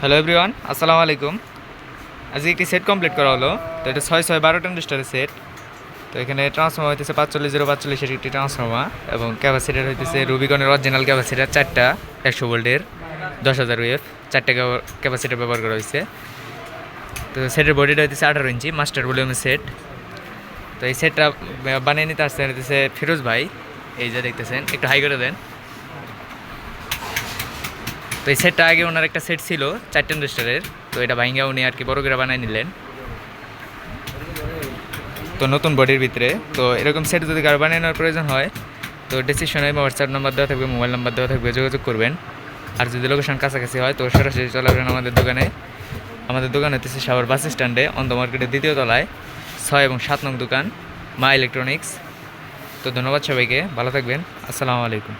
Hello everyone আসসালামু আলাইকুম। আজকে একটি সেট কমপ্লিট করা হলো। তো এটা ছয় ছয় বারো ট্রানজিস্টারের সেট তো এখানে ট্রান্সফর্মার হইতেছে পাঁচচল্লিশ জিরো পাঁচচল্লিশ পাঁচচল্লিশের একটি ট্রান্সফর্মার এবং ক্যাপাসিটার হইতেছে রুবিকনের অরিজিনাল ক্যাপাসিটার চারটা, একশো ভোল্টের, দশ হাজার ওয়েফ চারটে ক্যাপাসিটার ব্যবহার করা হয়েছে তো সেটের বডিটা হইতেছে আঠারো ইঞ্চি মাস্টার ভলিউমের সেট তো এই সেটটা বানিয়ে নিতে আসতে হইতেছে ফিরোজ ভাই। এই যে দেখতেছেন, একটু হাই করে দেন। তো এই সেটটা আগে ওনার একটা সেট ছিল, চারটে ইন্ডাস্টারের তো এটা ভাইঙ্গা উনি আর কি বড় করে বানাই নিলেন। তো নতুন বডির ভিতরে। তো এরকম সেট যদি কারও বানানোর প্রয়োজন হয়, তো ডিসিশনে হোয়াটসঅ্যাপ নাম্বার দেওয়া থাকবে মোবাইল নাম্বার দেওয়া থাকবে, যোগাযোগ করবেন। আর যদি লোকেশন কাছাকাছি হয়, তো সরাসরি চলে আসবেন আমাদের দোকানে। আমাদের দোকান হতেছে সাভার বাস স্ট্যান্ডে, অন্ধ মার্কেটের দ্বিতীয় তলায়। ছয় এবং সাত নং দোকান, মা ইলেকট্রনিক্স। তো ধন্যবাদ সবাইকে, ভালো থাকবেন। আসসালামু আলাইকুম।